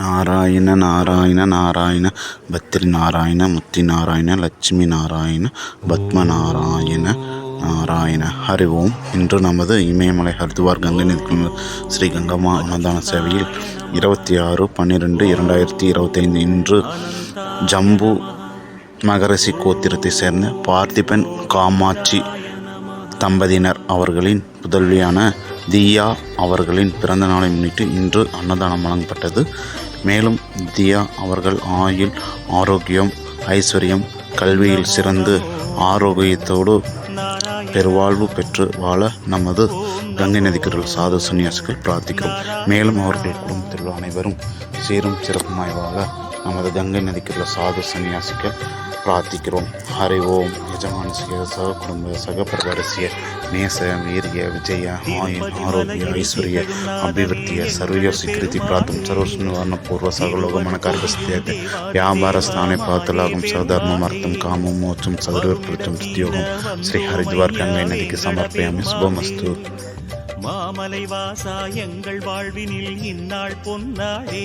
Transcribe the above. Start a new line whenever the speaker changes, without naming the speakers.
நாராயண நாராயண நாராயண பத்ரி நாராயண முத்தி நாராயண லட்சுமி நாராயண. பத்ம நாராயண நாராயண ஹரி ஓம். இன்று நமது இமயமலை ஹரித்துவார் கங்கை நிதிக்குழு ஸ்ரீ கங்கம்மா அன்னதான சேவையில் இருபத்தி ஆறு பன்னிரெண்டு இரண்டாயிரத்தி இருபத்தைந்து இன்று ஜம்பு மகரசி கோத்திரத்தை சேர்ந்த பார்த்திபன் காமாட்சி தம்பதியினர் அவர்களின் புதல்வியான தியா அவர்களின் பிறந்த நாளை முன்னிட்டு இன்று அன்னதானம் வழங்கப்பட்டது. மேலும் தியா அவர்கள் ஆயுள் ஆரோக்கியம் ஐஸ்வர்யம் கல்வியில் சிறந்து ஆரோக்கியத்தோடு பெருவாழ்வு பெற்று வாழ நமது கங்கை நதிக்கரில் சாது சன்னியாசிகள் பிரார்த்திக்கிறோம். மேலும் அவர்கள் குடும்பத்தில் உள்ள அனைவரும் சீரும் சிறப்புமாய் வாழ நமது கங்கை நதிக்கரில் சாது சன்னியாசிகள் பிரார்த்திக்கிறோம் அறிவோம் எஜமான சிய சக குடும்ப சக பரவரசிய நேச வீரிய விஜய ஆயுள் ஆரோக்கிய ஐஸ்வர்ய அபிவிருத்திய ಸರ್ವೀಯ ಸ್ವೀಕೃತಿ ಪ್ರಾತಂ ಸರ್ವಸ್ವನ್ನ ಪೂರ್ವ ಸಗಲೋಗ ಮನಕಾರ್ಗಸ್ಥ್ಯತೆ ವ್ಯಾಪಾರ ಸ್ಥಾನೆ ಪಾತಲಾಗಂ ಸಧರ್ಮ ಅರ್ಥಂ ಕಾಮಂ ಮೋಕ್ಷಂ ಸರ್ವಪ್ರಚಂ ಸ್ತುತಿಯೋಗಂ ಶ್ರೀ ಹರಿದ್ವಾರ್ ಗಂಗೈ ನದಿಗೆ ಸಮರ್ಪಯಾಮಿ ಶುಭಮಸ್ತು
மாமலை வாசா எங்கள் வாழ்வினில் இந்நாள்
பொன்னாடே